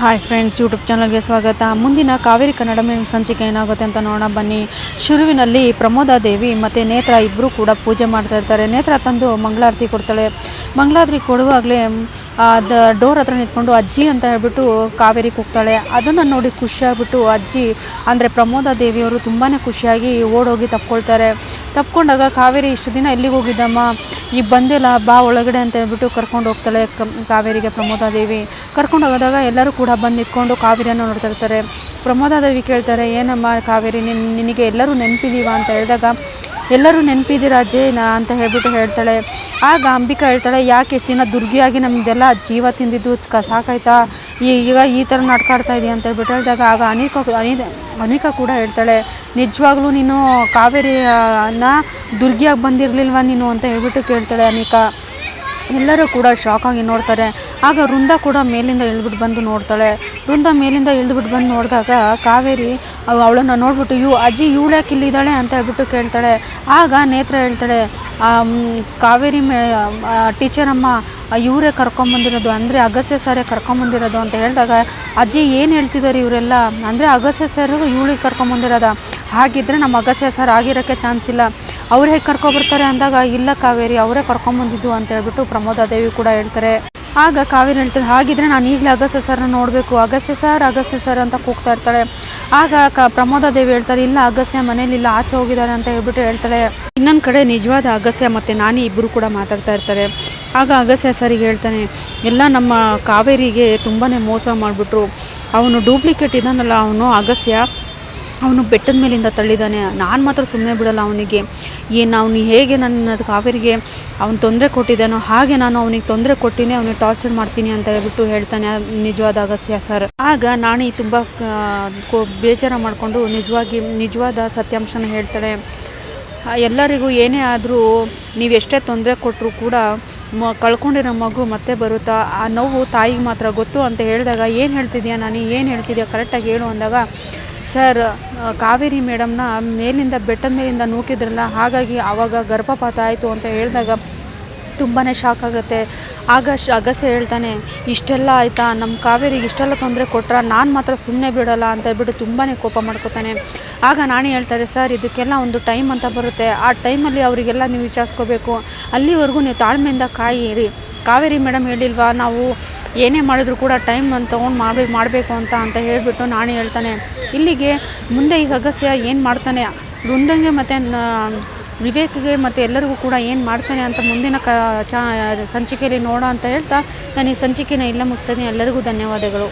Hi friends YouTube ಚಾನಲ್ಗೆ ಸ್ವಾಗತ. ಮುಂದಿನ ಕಾವೇರಿ ಕನ್ನಡ ಮೀಡಿಯಂ ಸಂಚಿಕೆ ಏನಾಗುತ್ತೆ ಅಂತ ನೋಡೋಣ. ಬನ್ನಿ. ಶುರುವಿನಲ್ಲಿ ಪ್ರಮೋದಾದೇವಿ ಮತ್ತು ನೇತ್ರ ಇಬ್ಬರು ಕೂಡ ಪೂಜೆ ಮಾಡ್ತಾ ಇರ್ತಾರೆ. ನೇತ್ರ ತಂದು ಮಂಗಳಾರತಿ ಕೊಡ್ತಾಳೆ. ಮಂಗಳಾರತಿ ಕೊಡುವಾಗಲೇ ದ ಡೋರ್ ಹತ್ರ ನಿಂತ್ಕೊಂಡು ಅಜ್ಜಿ ಅಂತ ಹೇಳ್ಬಿಟ್ಟು ಕಾವೇರಿ ಕೂಗ್ತಾಳೆ. ಅದನ್ನು ನೋಡಿ ಖುಷಿಯಾಗ್ಬಿಟ್ಟು ಅಜ್ಜಿ, ಅಂದರೆ ಪ್ರಮೋದಾದೇವಿಯವರು ತುಂಬಾ ಖುಷಿಯಾಗಿ ಓಡೋಗಿ ತಪ್ಕೊಳ್ತಾರೆ. ತಪ್ಕೊಂಡಾಗ ಕಾವೇರಿ ಇಷ್ಟು ದಿನ ಎಲ್ಲಿಗೆ ಹೋಗಿದ್ದಮ್ಮ? ಈಗ ಬಂದಿಲ್ಲ ಬಾ ಒಳಗಡೆ ಅಂತ ಹೇಳ್ಬಿಟ್ಟು ಕರ್ಕೊಂಡು ಹೋಗ್ತಾಳೆ ಕಾವೇರಿಗೆ ಪ್ರಮೋದಾದೇವಿ ಕರ್ಕೊಂಡು ಹೋಗೋದಾಗ ಎಲ್ಲರೂ ಕೂಡ ಬಂದು ನಿಂತ್ಕೊಂಡು ಕಾವೇರಿಯನ್ನು ನೋಡ್ತಾ ಇರ್ತಾರೆ. ಪ್ರಮೋದಾದೇವಿ ಕೇಳ್ತಾರೆ, ಏನಮ್ಮ ಕಾವೇರಿ, ನಿನ್ ನಿನಗೆ ಎಲ್ಲರೂ ನೆನಪಿದೀವ? ಅಂತ ಹೇಳಿದಾಗ ಎಲ್ಲರೂ ನೆನಪಿದ್ದೀರಾ ಅಜ್ಜಿ ನಾ ಅಂತ ಹೇಳ್ಬಿಟ್ಟು ಹೇಳ್ತಾಳೆ. ಆಗ ಅಂಬಿಕಾ ಹೇಳ್ತಾಳೆ, ಯಾಕೆ ಎಷ್ಟು ದಿನ ದುರ್ಗಿಯಾಗಿ ನಮ್ಮದೆಲ್ಲ ಜೀವ ತಿಂದಿದ್ದು? ಕ ಈಗ ಈ ಥರ ನಾಟ್ಕಾಡ್ತಾ ಇದೆಯಾ? ಅಂತ ಹೇಳ್ಬಿಟ್ಟು ಹೇಳಿದಾಗ ಆಗ ಅನೇಕ ಅನಿ ಅನೇಕ ಕೂಡ ಹೇಳ್ತಾಳೆ, ನಿಜವಾಗ್ಲೂ ನೀನು ಕಾವೇರಿನ ದುರ್ಗಿಯಾಗಿ ಬಂದಿರಲಿಲ್ವ ನೀನು? ಅಂತ ಹೇಳ್ಬಿಟ್ಟು ಕೇಳ್ತಾಳೆ ಅನಿಕಾ. ಎಲ್ಲರೂ ಕೂಡ ಶಾಕ್ ಆಗಿ ನೋಡ್ತಾರೆ. ಆಗ ವೃಂದ ಕೂಡ ಮೇಲಿಂದ ಇಳಿದ್ಬಿಟ್ಟು ಬಂದು ನೋಡ್ತಾಳೆ. ವೃಂದ ಮೇಲಿಂದ ಇಳಿದ್ಬಿಟ್ಟು ಬಂದು ನೋಡಿದಾಗ ಕಾವೇರಿ ಅವಳನ್ನು ನೋಡಿಬಿಟ್ಟು ಇವು ಅಜ್ಜಿ, ಇವಳು ಯಾಕೆ ಇಲ್ಲಿದ್ದಾಳೆ? ಅಂತ ಹೇಳ್ಬಿಟ್ಟು ಕೇಳ್ತಾಳೆ. ಆಗ ನೇತ್ರ ಹೇಳ್ತಾಳೆ ಕಾವೇರಿ ಮೇ ಟೀಚರ್ ಅಮ್ಮ ಇವರೇ ಕರ್ಕೊಂಬಂದಿರೋದು ಅಂದರೆ ಅಗಸೆ ಸರೇ ಕರ್ಕೊಂಬಂದಿರೋದು ಅಂತ ಹೇಳಿದಾಗ, ಅಜ್ಜಿ ಏನು ಹೇಳ್ತಿದ್ದಾರೆ ಇವರೆಲ್ಲ? ಅಂದರೆ ಅಗಸೆ ಸರ್ ಇವಳಿಗೆ ಕರ್ಕೊಂಬಂದಿರೋದ ಹಾಗಿದ್ದರೆ ನಮ್ಮ ಅಗಸೆ ಸರ್ ಆಗಿರೋಕ್ಕೆ ಚಾನ್ಸ್ ಇಲ್ಲ. ಅವ್ರು ಹೇಗೆ ಕರ್ಕೊಬರ್ತಾರೆ ಅಂದಾಗ, ಇಲ್ಲ ಕಾವೇರಿ, ಅವರೇ ಕರ್ಕೊಂಬಂದಿದ್ದು ಅಂತ ಹೇಳ್ಬಿಟ್ಟು ಪ್ರಮೋದಾದೇವಿ ಕೂಡ ಹೇಳ್ತಾರೆ. ಆಗ ಕಾವೇರಿ ಹೇಳ್ತಾಳೆ ಹಾಗಿದ್ರೆ ನಾನು ಈಗಲೇ ಅಗಸ್ಯ ಸರ್ನ ನೋಡಬೇಕು. ಅಗಸ್ಯ ಸರ್ ಅಗಸ್ಯ ಸರ್ ಅಂತ ಕೂಗ್ತಾ ಇರ್ತಾಳೆ. ಆಗ ಕ ಪ್ರಮೋದಾದೇವಿ ಹೇಳ್ತಾರೆ, ಇಲ್ಲ ಅಗಸ್ಯ ಮನೇಲಿ ಇಲ್ಲ, ಆಚೆ ಹೋಗಿದ್ದಾರೆ ಅಂತ ಹೇಳ್ಬಿಟ್ಟು ಹೇಳ್ತಾಳೆ. ಇನ್ನೊಂದು ಕಡೆ ನಿಜವಾದ ಅಗಸ್ಯ ಮತ್ತು ನಾನಿ ಇಬ್ಬರು ಕೂಡ ಮಾತಾಡ್ತಾ ಇರ್ತಾರೆ. ಆಗ ಅಗಸ್ಯ ಸರಿಗೆ ಹೇಳ್ತಾನೆ, ಎಲ್ಲ ನಮ್ಮ ಕಾವೇರಿಗೆ ತುಂಬಾ ಮೋಸ ಮಾಡಿಬಿಟ್ರು. ಅವನು ಡೂಪ್ಲಿಕೇಟ್ ಇದ್ದಾನಲ್ಲ, ಅವನು ಅಗಸ್ಯ ಅವನು ಬೆಟ್ಟದ ಮೇಲಿಂದ ತಳ್ಳಿದ್ದಾನೆ ನಾನು ಮಾತ್ರ ಸುಮ್ಮನೆ ಬಿಡಲ್ಲ ಅವನಿಗೆ. ಏನು ಅವನು ಹೇಗೆ ನನ್ನ ಕಾವೇರಿಗೆ ಅವನು ತೊಂದರೆ ಕೊಟ್ಟಿದ್ದಾನೋ ಹಾಗೆ ನಾನು ಅವನಿಗೆ ತೊಂದರೆ ಕೊಟ್ಟಿನಿ ಅವನಿಗೆ ಟಾರ್ಚರ್ ಮಾಡ್ತೀನಿ ಅಂತ ಹೇಳ್ಬಿಟ್ಟು ಹೇಳ್ತಾನೆ ನಿಜವಾದ ಅಗಸ್ಯ ಸರ್ ಆಗ ನಾಣಿ ತುಂಬ ಬೇಜಾರ ಮಾಡಿಕೊಂಡು ನಿಜವಾಗಿ, ನಿಜವಾದ ಸತ್ಯಾಂಶನ ಹೇಳ್ತಾಳೆ. ಎಲ್ಲರಿಗೂ ಏನೇ ಆದರೂ ನೀವು ಎಷ್ಟೇ ತೊಂದರೆ ಕೊಟ್ಟರೂ ಕೂಡ ಮ ಕಳ್ಕೊಂಡಿರೋ ಮಗು ಮತ್ತೆ ಬರುತ್ತಾ? ಆ ನೋವು ತಾಯಿಗೆ ಮಾತ್ರ ಗೊತ್ತು ಅಂತ ಹೇಳಿದಾಗ ಏನು ಹೇಳ್ತಿದ್ಯಾ ನಾನು? ಏನು ಹೇಳ್ತಿದ್ಯಾ? ಕರೆಕ್ಟಾಗಿ ಹೇಳು ಅಂದಾಗ ಸರ್ ಕಾವೇರಿ ಮೇಡಮ್ನ ಮೇಲಿಂದ ಬೆಟ್ಟದ ಮೇಲಿಂದ ನೂಕಿದ್ರಲ್ಲ, ಹಾಗಾಗಿ ಆವಾಗ ಗರ್ಭಪಾತ ಆಯಿತು ಅಂತ ಹೇಳಿದಾಗ ತುಂಬಾ ಶಾಕ್ ಆಗುತ್ತೆ. ಆಗ ಶ ಅಗಸೆ ಹೇಳ್ತಾನೆ, ಇಷ್ಟೆಲ್ಲ ಆಯಿತಾ? ನಮ್ಮ ಕಾವೇರಿಗೆ ಇಷ್ಟೆಲ್ಲ ತೊಂದರೆ ಕೊಟ್ರ? ನಾನು ಮಾತ್ರ ಸುಮ್ಮನೆ ಬಿಡೋಲ್ಲ ಅಂತ ಹೇಳ್ಬಿಟ್ಟು ತುಂಬಾ ಕೋಪ ಮಾಡ್ಕೋತಾನೆ. ಆಗ ನಾನೇ ಹೇಳ್ತಾರೆ, ಸರ್, ಇದಕ್ಕೆಲ್ಲ ಒಂದು ಟೈಮ್ ಅಂತ ಬರುತ್ತೆ. ಆ ಟೈಮಲ್ಲಿ ಅವರಿಗೆಲ್ಲ ನೀವು ವಿಚಾರಿಸ್ಕೋಬೇಕು. ಅಲ್ಲಿವರೆಗೂ ನೀವು ತಾಳ್ಮೆಯಿಂದ ಕಾಯಿರಿ. ಕಾವೇರಿ ಮೇಡಮ್ ಹೇಳಿಲ್ವಾ? ನಾವು ಏನೇ ಮಾಡಿದ್ರು ಕೂಡ ಟೈಮ್ ಅಂತ ತೊಗೊಂಡು ಮಾಡಬೇಕು ಮಾಡಬೇಕು ಅಂತ ಅಂತ ಹೇಳಿಬಿಟ್ಟು ನಾನು ಹೇಳ್ತಾನೆ. ಇಲ್ಲಿಗೆ ಮುಂದೆ ಈ ಅಗಸ್ಯ ಏನು ಮಾಡ್ತಾನೆ? ವೃಂದಂಗೆ ಮತ್ತು ವಿವೇಕ್ಗೆ ಮತ್ತು ಎಲ್ಲರಿಗೂ ಕೂಡ ಏನು ಮಾಡ್ತಾನೆ ಅಂತ ಮುಂದಿನ ಕ, ಚಾ, ಸಂಚಿಕೆಯಲ್ಲಿ ನೋಡೋ ಅಂತ ಹೇಳ್ತಾ ನಾನು ಈ ಸಂಚಿಕೆನ ಇಲ್ಲ ಮುಗಿಸ್ತೀನಿ. ಎಲ್ಲರಿಗೂ ಧನ್ಯವಾದಗಳು.